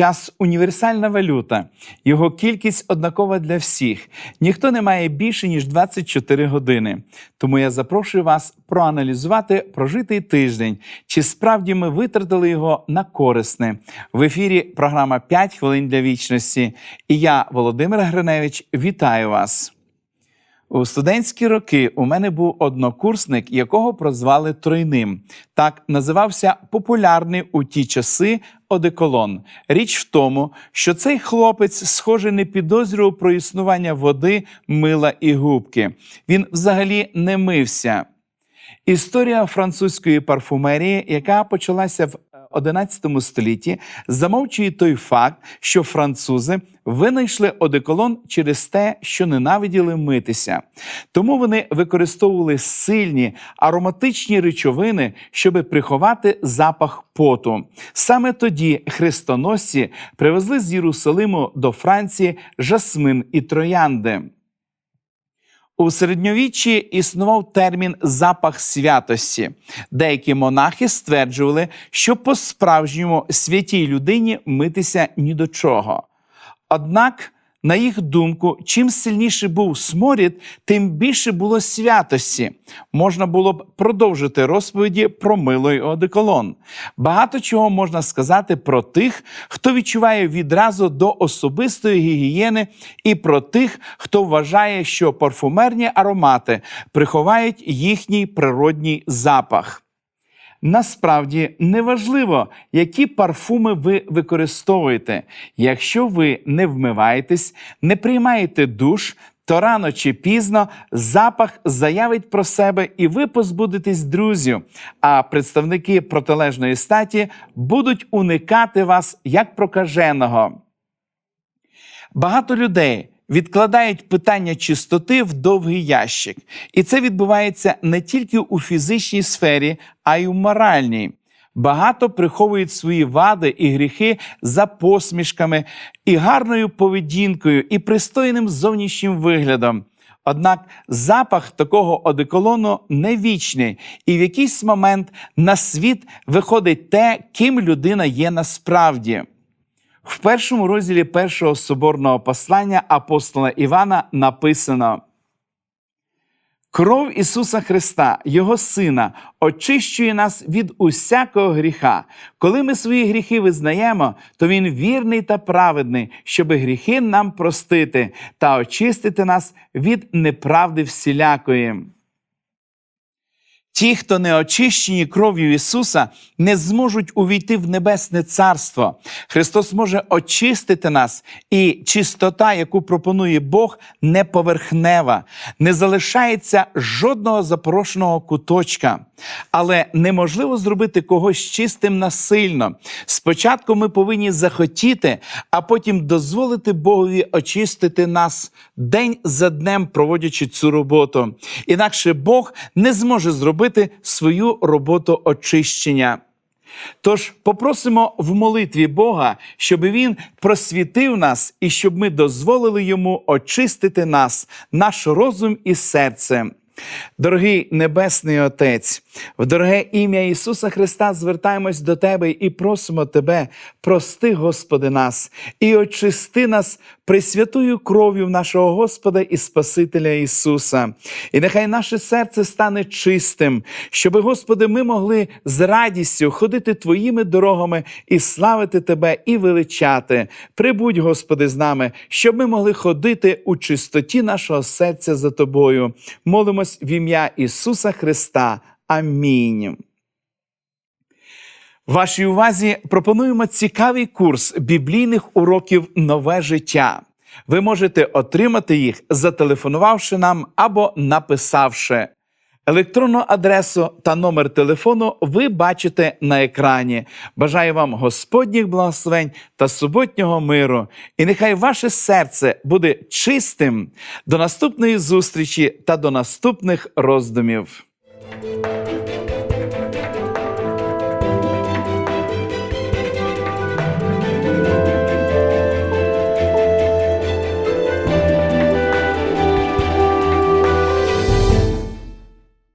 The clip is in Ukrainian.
Час універсальна валюта, його кількість однакова для всіх. Ніхто не має більше ніж 24 години. Тому я запрошую вас проаналізувати прожитий тиждень, чи справді ми витратили його на корисне. В ефірі програма «5 хвилин для вічності. І я, Володимир Гриневич, вітаю вас. У студентські роки у мене був однокурсник, якого прозвали тройним. Так називався популярний у ті часи одеколон. Річ в тому, що цей хлопець, схоже, не підозрював про існування води, мила і губки. Він взагалі не мився. Історія французької парфумерії, яка почалася в 11 столітті, замовчує той факт, що французи винайшли одеколон через те, що ненавиділи митися. Тому вони використовували сильні ароматичні речовини, щоб приховати запах поту. Саме тоді хрестоносці привезли з Єрусалиму до Франції жасмин і троянди. У середньовіччі існував термін запах святості. Деякі монахи стверджували, що по-справжньому святій людині митися ні до чого. Однак, на їх думку, чим сильніший був сморід, тим більше було святості. Можна було б продовжити розповіді про мило одеколон. Багато чого можна сказати про тих, хто відчуває відразу до особистої гігієни, і про тих, хто вважає, що парфумерні аромати приховають їхній природній запах. Насправді неважливо, які парфуми ви використовуєте. Якщо ви не вмиваєтесь, не приймаєте душ, то рано чи пізно запах заявить про себе і ви позбудетесь друзів. А представники протилежної статі будуть уникати вас як прокаженого. Багато людей відкладають питання чистоти в довгий ящик. І це відбувається не тільки у фізичній сфері, а й у моральній. Багато приховують свої вади і гріхи за посмішками, і гарною поведінкою, і пристойним зовнішнім виглядом. Однак запах такого одеколону не вічний, і в якийсь момент на світ виходить те, ким людина є насправді. В першому розділі першого соборного послання апостола Івана написано: Кров Ісуса Христа, Його Сина, очищує нас від усякого гріха. Коли ми свої гріхи визнаємо, то Він вірний та праведний, щоби гріхи нам простити та очистити нас від неправди всілякої. Ті, хто не очищені кров'ю Ісуса, не зможуть увійти в небесне царство. Христос може очистити нас, і чистота, яку пропонує Бог, не поверхнева, не залишається жодного запорошеного куточка. Але неможливо зробити когось чистим насильно. Спочатку ми повинні захотіти, а потім дозволити Богові очистити нас день за днем, проводячи цю роботу. Інакше Бог не зможе зробити свою роботу очищення. Тож попросимо в молитві Бога, щоб Він просвітив нас і щоб ми дозволили йому очистити нас, наш розум і серце. Дорогий Небесний Отець, в дороге ім'я Ісуса Христа звертаємось до Тебе і просимо Тебе, прости, Господи, нас і очисти нас пресвятою кров'ю нашого Господа і Спасителя Ісуса. І нехай наше серце стане чистим, щоб, Господи, ми могли з радістю ходити Твоїми дорогами і славити Тебе і величати. Прибудь, Господи, з нами, щоб ми могли ходити у чистоті нашого серця за Тобою. Молимось в ім'я Ісуса Христа. Амінь. Вашій увазі пропонуємо цікавий курс біблійних уроків Нове життя. Ви можете отримати їх, зателефонувавши нам або написавши. Електронну адресу та номер телефону ви бачите на екрані. Бажаю вам Господніх благословень та суботнього миру. І нехай ваше серце буде чистим. До наступної зустрічі та до наступних роздумів.